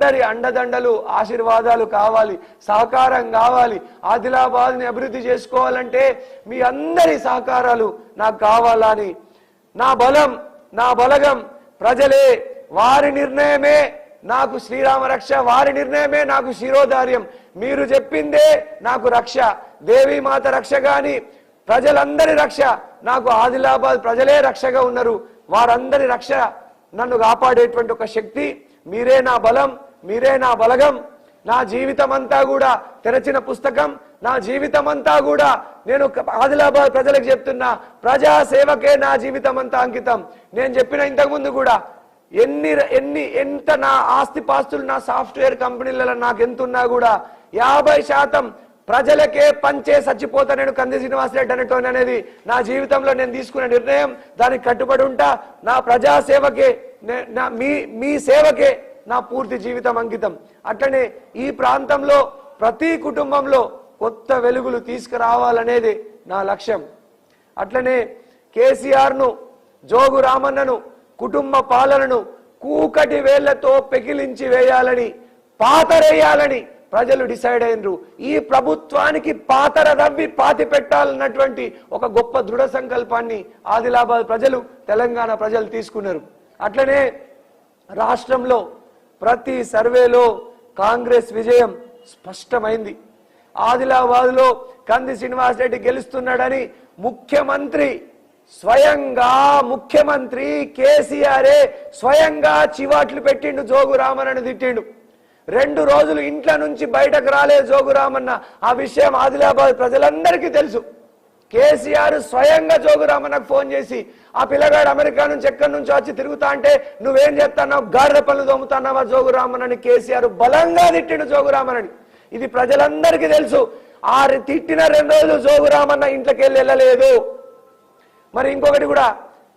అందరి అండదండలు ఆశీర్వాదాలు కావాలి సహకారం కావాలి ఆదిలాబాద్ని అభివృద్ధి చేసుకోవాలంటే మీ అందరి సహకారాలు నాకు కావాలని. నా బలం నా బలగం ప్రజలే వారి నిర్ణయమే నాకు శ్రీరామ రక్ష వారి నిర్ణయమే నాకు శిరోధార్యం. మీరు చెప్పిందే నాకు రక్ష దేవీమాత రక్ష గాని ప్రజలందరి రక్ష. నాకు ఆదిలాబాద్ ప్రజలే రక్షగా ఉన్నారు. వారందరి రక్ష నన్ను కాపాడేటువంటి ఒక శక్తి మీరే నా బలం. మీరే నా బలగం నా జీవితం అంతా కూడా తెరచిన పుస్తకం నా జీవితం అంతా కూడా నేను ఆదిలాబాద్ ప్రజలకు చెప్తున్నా ప్రజా సేవకే నా జీవితం అంతా అంకితం. నేను చెప్పిన ఇంతకుముందు కూడా ఎన్ని ఎన్ని ఎంత నా ఆస్తి పాస్తులు నా సాఫ్ట్వేర్ కంపెనీలలో నాకు ఎంత ఉన్నా కూడా యాభై శాతం ప్రజలకే పంచే చచ్చిపోతా నేను కంది శ్రీనివాసరెడ్డి అనేటోని అనేది నా జీవితంలో నేను తీసుకున్న నిర్ణయం. దానికి కట్టుబడి ఉంటా నా ప్రజా సేవకే నా మీ మీ సేవకే నా పూర్తి జీవితం అంకితం. అట్లనే ఈ ప్రాంతంలో ప్రతి కుటుంబంలో కొత్త వెలుగులు తీసుకురావాలనేది నా లక్ష్యం. అట్లనే కేసీఆర్ను జోగు రామన్నను కుటుంబ పాలనను కూకటి వేళ్ళతో పెకిలించి వేయాలని పాతరేయాలని ప్రజలు డిసైడ్ అయినరు. ఈ ప్రభుత్వానికి పాతర రవ్వి పాతి పెట్టాలన్నటువంటి ఒక గొప్ప దృఢ సంకల్పాన్ని ఆదిలాబాద్ ప్రజలు తెలంగాణ ప్రజలు తీసుకున్నారు. అట్లనే రాష్ట్రంలో ప్రతి సర్వేలో కాంగ్రెస్ విజయం స్పష్టమైంది. ఆదిలాబాద్లో కంది శ్రీనివాస్ రెడ్డి గెలుస్తున్నాడని ముఖ్యమంత్రి స్వయంగా ముఖ్యమంత్రి కేసీఆరే స్వయంగా చివాట్లు పెట్టిండు జోగు రామన్నను తిట్టిండు. రెండు రోజులు ఇంట్లో నుంచి బయటకు రాలే జోగురామన్న ఆ విషయం ఆదిలాబాద్ ప్రజలందరికీ తెలుసు. కేసీఆర్ స్వయంగా జోగురామన్నకు ఫోన్ చేసి ఆ పిల్లగాడు అమెరికా నుంచి ఎక్కడి నుంచి వచ్చి తిరుగుతా అంటే నువ్వేం చేస్తున్నావు? గాడిద పనులు దొమ్ముతున్నావా జోగురామన్నని కేసీఆర్ బలంగా తిట్టిండు జోగురామన్నని ఇది ప్రజలందరికీ తెలుసు. ఆ తిట్టిన రెండు రోజులు జోగురామన్న ఇంట్లోకి వెళ్ళి వెళ్ళలేదు. మరి ఇంకొకటి కూడా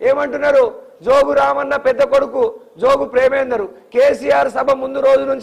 ఏమంటున్నారు? జోగు రామన్న పెద్ద కొడుకు జోగు ప్రేమేందరు. కేసీఆర్ సభ ముందు రోజు నుంచి